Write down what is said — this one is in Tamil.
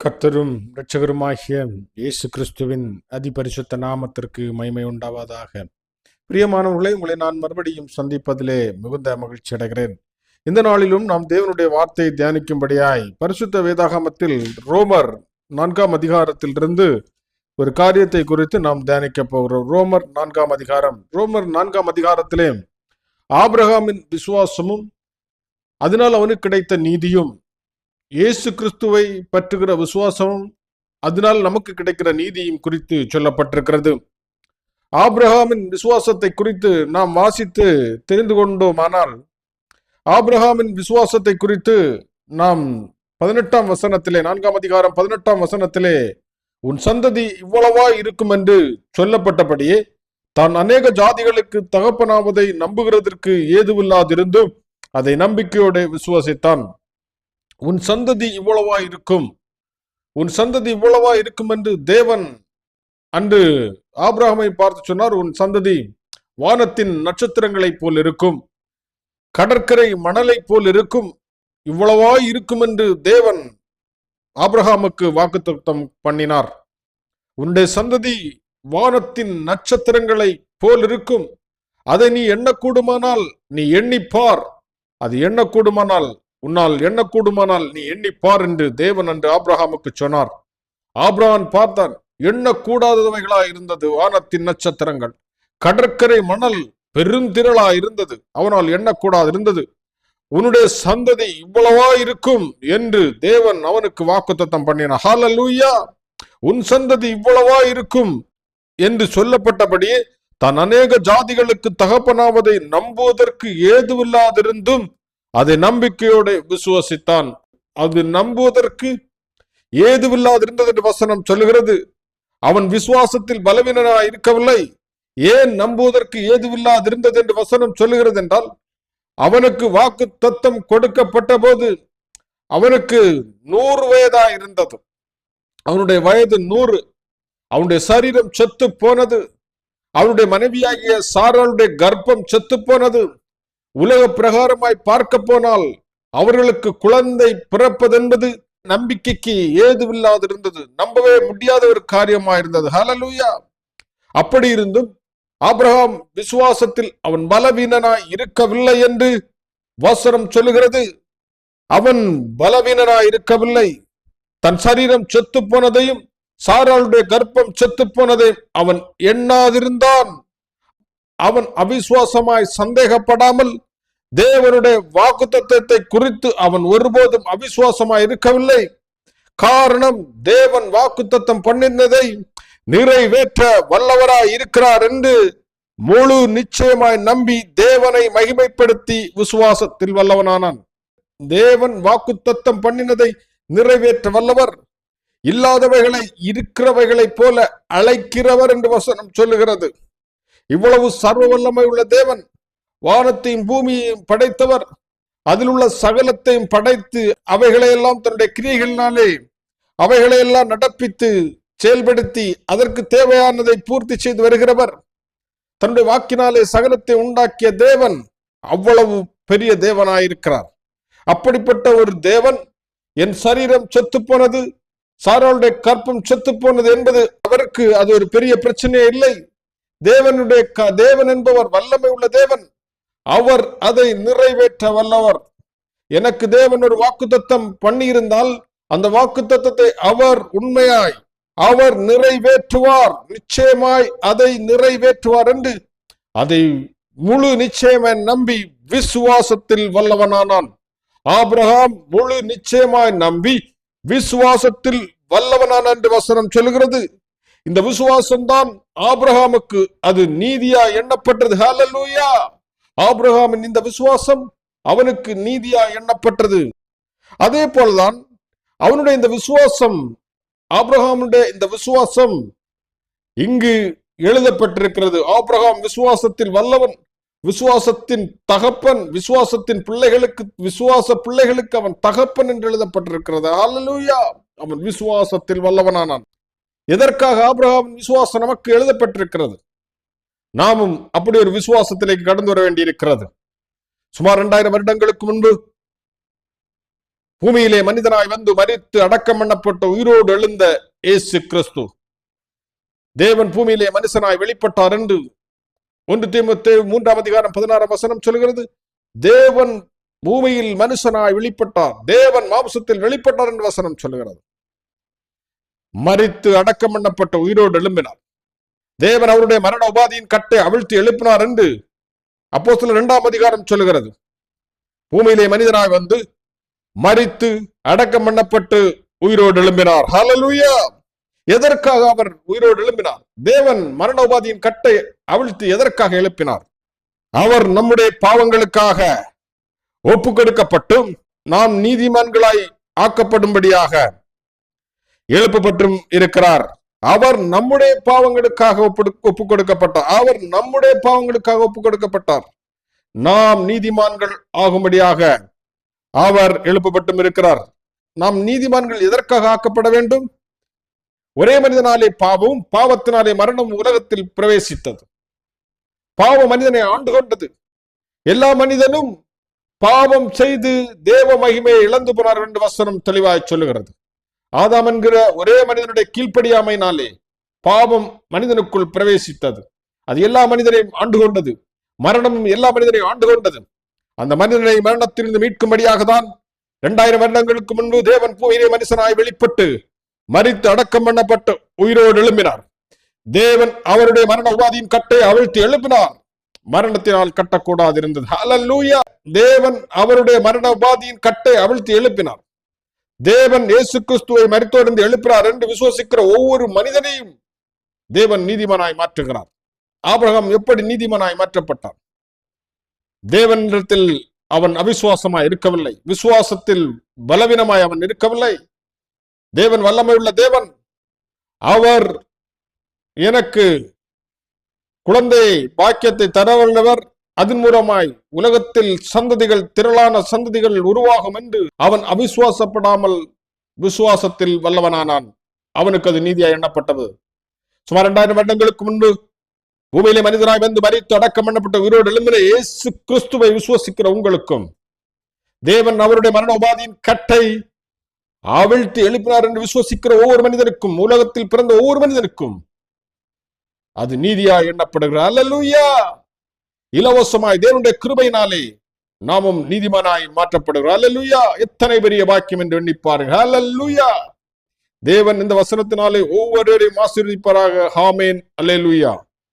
கர்த்தரும் இரட்சகருமாகிய இயேசு கிறிஸ்துவின் அதிபரிசுத்த நாமத்திற்கு மகிமை உண்டாவதாக. பிரியமானவர்களை உங்களை நான் மறுபடியும் சந்திப்பதிலே மிகுந்த மகிழ்ச்சி அடைகிறேன். இந்த நாளிலும் நாம் தேவனுடைய வார்த்தையை தியானிக்கும்படியாய் பரிசுத்த வேதாகமத்தில் ரோமர் நான்காம் அதிகாரத்திலிருந்து ஒரு காரியத்தை குறித்து நாம் தியானிக்க போகிறோம். ரோமர் நான்காம் அதிகாரம். ரோமர் நான்காம் அதிகாரத்திலே ஆபிரகாமின் விசுவாசமும் அதனால் அவனுக்கு கிடைத்த நீதியும் இயேசு கிறிஸ்துவை பற்றுகிற விசுவாசமும் அதனால் நமக்கு கிடைக்கிற நீதியும் குறித்து சொல்லப்பட்டிருக்கிறது. ஆப்ரஹாமின் விசுவாசத்தை குறித்து நாம் வாசித்து தெரிந்து கொண்டோமானால் ஆப்ரஹாமின் விசுவாசத்தை குறித்து நாம் பதினெட்டாம் வசனத்திலே நான்காம் அதிகாரம் பதினெட்டாம் வசனத்திலே உன் சந்ததி இவ்வளவா இருக்கும் என்று சொல்லப்பட்டபடியே தான் அநேக ஜாதிகளுக்கு தகப்பனாவதை நம்புகிறதற்கு ஏதுவில்லாதிருந்தும் அதை நம்பிக்கையோடு விசுவாசித்தான். உன் சந்ததி இவ்வளவா இருக்கும் உன் சந்ததி இவ்வளவா இருக்கும் என்று தேவன் அன்று ஆபிரகாமை பார்த்து சொன்னார் உன் சந்ததி வானத்தின் நட்சத்திரங்களைப் போல் இருக்கும் கடற்கரை மணலைப் போல் இருக்கும் இவ்வளவா இருக்கும் என்று தேவன் ஆப்ரஹாமுக்கு வாக்குத்தம் பண்ணினார். உன்னுடைய சந்ததி வானத்தின் நட்சத்திரங்களை போல் இருக்கும் அதை நீ எண்ணக்கூடுமானால் நீ எண்ணிப்பார். அது எண்ணக்கூடுமானால் உன்னால் எண்ணக்கூடுமானால் நீ எண்ணிப்பார் என்று தேவன் என்று ஆப்ரஹாமுக்கு சொன்னார். ஆப்ரஹான் பார்த்தான் எண்ணக்கூடாதவைகளா இருந்தது வானத்தின் நட்சத்திரங்கள். கடற்கரை மணல் பெருந்திரளா இருந்தது அவனால் எண்ணக்கூடாது இருந்தது உன்னுடைய சந்ததி இவ்வளவா இருக்கும் என்று தேவன் அவனுக்கு வாக்குத்தத்தம் பண்ணினார். ஹalleluya! உன் சந்ததி இவ்வளவா இருக்கும் என்று சொல்லப்பட்டபடியே தான் அநேக ஜாதிகளுக்கு தகப்பனாவதை நம்புவதற்கு ஏதுவில்லாதிருந்தும் அதை நம்பிக்கையோடு விசுவசித்தான். அது நம்புவதற்கு ஏதுவில்லாதிருந்தது என்று வசனம் சொல்லுகிறது. அவன் விசுவாசத்தில் பலவீனனாய் இருக்கவில்லை. ஏன் நம்புவதற்கு ஏதுவில்லாதிருந்தது என்று வசனம் சொல்லுகிறது என்றால் அவனுக்கு வாக்கு தத்தம் கொடுக்கப்பட்ட போது அவனுக்கு நூறு வயதா இருந்தது அவனுடைய வயது நூறு. அவனுடைய சரீரம் செத்து போனது. அவனுடைய மனைவியாகிய சாராளுடைய கர்ப்பம் செத்து போனது. உலக பிரகாரமாய் பார்க்க போனால் அவர்களுக்கு குழந்தை பிறப்பதென்பது நம்பிக்கைக்கு ஏதுவில்லாதிருந்தது நம்பவே முடியாத ஒரு காரியமா இருந்தது அப்படி இருந்தும் ஆபிரகாம் விசுவாசத்தில் அவன் பலவீனனாய் இருக்கவில்லை என்று வசனம் சொல்லுகிறது. அவன் பலவீனனாய் இருக்கவில்லை. தன் சரீரம் செத்து போனதையும் சாராளுடைய கர்ப்பம் செத்து போனதையும் அவன் எண்ணாதிருந்தான். அவன் அவிசுவாசமாய் சந்தேகப்படாமல் தேவனுடைய வாக்குத்தத்தத்தை குறித்து அவன் ஒருபோதும் அவிசுவாசமாய் இருக்கவில்லை. காரணம் தேவன் வாக்குத்தத்தம் பண்ணினதை நிறைவேற்ற வல்லவராய் இருக்கிறார் என்று முழு நிச்சயமாய் நம்பி தேவனை மகிமைப்படுத்தி விசுவாசத்தில் வல்லவனானான். தேவன் வாக்குத்தத்தம் பண்ணினதை நிறைவேற்ற வல்லவர். இல்லாதவைகளை இருக்கிறவைகளைப் போல அழைக்கிறவர் என்று வசனம் சொல்லுகிறது. இவ்வளவு சர்வ வல்லமை உள்ள தேவன் வானத்தையும் பூமியையும் படைத்தவர். அதில் உள்ள சகலத்தையும் படைத்து அவைகளையெல்லாம் தன்னுடைய கிரியைகளினாலே அவைகளையெல்லாம் நடப்பித்து செயல்படுத்தி அதற்கு தேவையானதை பூர்த்தி செய்து வருகிறவர். தன்னுடைய வாக்கினாலே சகலத்தை உண்டாக்கிய தேவன் அவ்வளவு பெரிய தேவனாயிருக்கிறார். அப்படிப்பட்ட ஒரு தேவன் என் சரீரம் செத்து போனது சாராளுடைய கற்பம் செத்து போனது என்பது அவருக்கு அது ஒரு பெரிய பிரச்சனையே இல்லை. தேவனுடைய க- தேவன் என்பவர் வல்லமை உள்ள தேவன். அவர் அதை நிறைவேற்ற வல்லவர். எனக்கு தேவன் ஒரு வாக்குத்தத்தம் பண்ணியிருந்தால் அந்த வாக்குத்தத்தத்தை அவர் உண்மையாய் அவர் நிறைவேற்றுவார். நிச்சயமாய் அதை நிறைவேற்றுவார் என்று அதை முழு நிச்சயமாய் நம்பி விசுவாசத்தில் வல்லவனானான். ஆபிரகாம் முழு நிச்சயமாய் நம்பி விசுவாசத்தில் வல்லவனான் என்று வசனம் சொல்லுகிறது. இந்த விசுவாசம்தான் ஆப்ரஹாமுக்கு அது நீதியா எண்ணப்பட்டது. ஹalleluya. ஆப்ரஹாமின் இந்த விசுவாசம் அவனுக்கு நீதியா எண்ணப்பட்டது. அதே போலதான் அவனுடைய இந்த விசுவாசம் ஆபிரகாமுடைய இந்த விசுவாசம் இங்கு எழுதப்பட்டிருக்கிறது. ஆப்ரஹாம் விசுவாசத்தில் வல்லவன் விசுவாசத்தின் தகப்பன் விசுவாசத்தின் பிள்ளைகளுக்கு விசுவாச பிள்ளைகளுக்கு அவன் தகப்பன் என்று எழுதப்பட்டிருக்கிறது. அவன் விசுவாசத்தில் வல்லவனானான். எதற்காக ஆப்ரஹாம் விசுவாசம் நமக்கு எழுதப்பட்டிருக்கிறது? நாமும் அப்படி ஒரு விசுவாசத்திலே கடந்து வர வேண்டியிருக்கிறது. சுமார் இரண்டாயிரம் வருடங்களுக்கு முன்பு பூமியிலே மனிதனாய் வந்து மறித்து அடக்கம் பண்ணப்பட்ட உயிரோடு எழுந்த ஏசு கிறிஸ்து. தேவன் பூமியிலே மனுஷனாய் வெளிப்பட்டார் என்று ஒன்று தீமத்தே மூன்றாம் அதிகாரம் பதினாறாம் வசனம் சொல்கிறது. தேவன் பூமியில் மனுஷனாய் வெளிப்பட்டார். தேவன் மாம்சத்தில் வெளிப்பட்டார் என்று வசனம் சொல்கிறது. மறித்து அடக்கம் பண்ணப்பட்ட உயிரோடு எழும்பினார். தேவன் அவருடைய மரண உபாதியின் கட்டை அவிழ்த்து எழுப்பினார் என்று அப்போ சில இரண்டாம் அதிகாரம் சொல்லுகிறது. பூமியிலே மனிதனாய் வந்து மறித்து அடக்கம் பண்ணப்பட்டு உயிரோடு எழும்பினார். ஹலலுயா எதற்காக அவர் உயிரோடு எழும்பினார்? தேவன் மரண உபாதியின் கட்டை அவிழ்த்து எதற்காக எழுப்பினார்? அவர் நம்முடைய பாவங்களுக்காக ஒப்பு கொடுக்கப்பட்டும் நாம் நீதிமான்களாய் ஆக்கப்படும்படியாக எழுப்பப்பட்டும் இருக்கிறார். அவர் நம்முடைய பாவங்களுக்காக ஒப்பு ஒப்பு கொடுக்கப்பட்டார் அவர் நம்முடைய பாவங்களுக்காக ஒப்பு கொடுக்கப்பட்டார் நாம் நீதிமான்கள் ஆகும்படியாக அவர் எழுப்பப்பட்டும் இருக்கிறார். நாம் நீதிமான்கள் எதற்காக ஆக்கப்பட வேண்டும்? ஒரே மனிதனாலே பாவம் பாவத்தினாலே மரணம் உலகத்தில் பிரவேசித்தது. பாவ மனிதனை ஆண்டு கொண்டது. எல்லா மனிதனும் பாவம் செய்து தேவ மகிமையை இழந்து போனார் என்று வசனம் தெளிவாய் சொல்லுகிறது. ஆதாம் என்கிற ஒரே மனிதனுடைய கீழ்ப்படியாமையினாலே பாவம் மனிதனுக்குள் பிரவேசித்தது. அது எல்லா மனிதனையும் ஆண்டு கொண்டது. மரணம் எல்லா மனிதனையும் ஆண்டு கொண்டது. அந்த மனிதனை மரணத்திலிருந்து மீட்கும்படியாக தான் இரண்டாயிரம் வருடங்களுக்கு முன்பு தேவன் பூமியிலே மனுஷனாய் வெளிப்பட்டு மறித்து அடக்கம் பண்ணப்பட்டு உயிரோடு எழும்பினார். தேவன் அவருடைய மரண உபாதியின் கட்டை அவிழ்த்து எழுப்பினார். மரணத்தினால் கட்டக்கூடாது இருந்தது ஹalleluya தேவன் அவருடைய மரண உபாதியின் கட்டை அவிழ்த்து எழுப்பினார். தேவன் இயேசு கிறிஸ்துவை மரித்தோடு எழுப்பிறார் என்று விசுவசிக்கிற ஒவ்வொரு மனிதனையும் தேவன் நீதிமானாய் மாற்றுகிறார். ஆபிரகம் எப்படி நீதிமானாய் மாற்றப்பட்டான்? தேவனிடத்தில் அவன் அவிசுவாசமாய் இருக்கவில்லை. விசுவாசத்தில் பலவீனமாய் அவன் இருக்கவில்லை. தேவன் வல்லமை உள்ள தேவன். அவர் எனக்கு குழந்தையை பாக்கியத்தை தரவல்லவர். அதன் மூலமாய் உலகத்தில் சந்ததிகள் திரளான சந்ததிகள் உருவாகும் என்று அவன் அவிசுவாசப்படாமல் விசுவாசத்தில் வல்லவனானான். அவனுக்கு அது நீதியாய் எண்ணப்பட்டது. சுமார் இரண்டாயிரம் வருடங்களுக்கு முன்பு பூமியிலே மனிதனாய் வந்து மறித்து அடக்கம் பண்ணப்பட்ட உயிரோடு எழும்பின இயேசு கிறிஸ்துவை விசுவசிக்கிற உங்களுக்கும் தேவன் அவருடைய மரண உபாதியின் கட்டை அவிழ்த்து எழுப்பினார் என்று விசுவசிக்கிற ஒவ்வொரு மனிதனுக்கும் உலகத்தில் பிறந்த ஒவ்வொரு மனிதனுக்கும் அது நீதியா எண்ணப்படுகிற அல்லேலூயா! இலவசமாய் தேவனுடைய கிருபையினாலே நாமும் நீதிமானாய் மாற்றப்படுகிறோம். அல்லேலூயா எத்தனை பெரிய பாக்கியம் என்று எண்ணிப்பாருங்க அல்லேலூயா தேவன் இந்த வசனத்தினாலே ஒவ்வொருவரையும் ஆசீர்வதிப்பாராக. ஹாமேன் அல்லேலூயா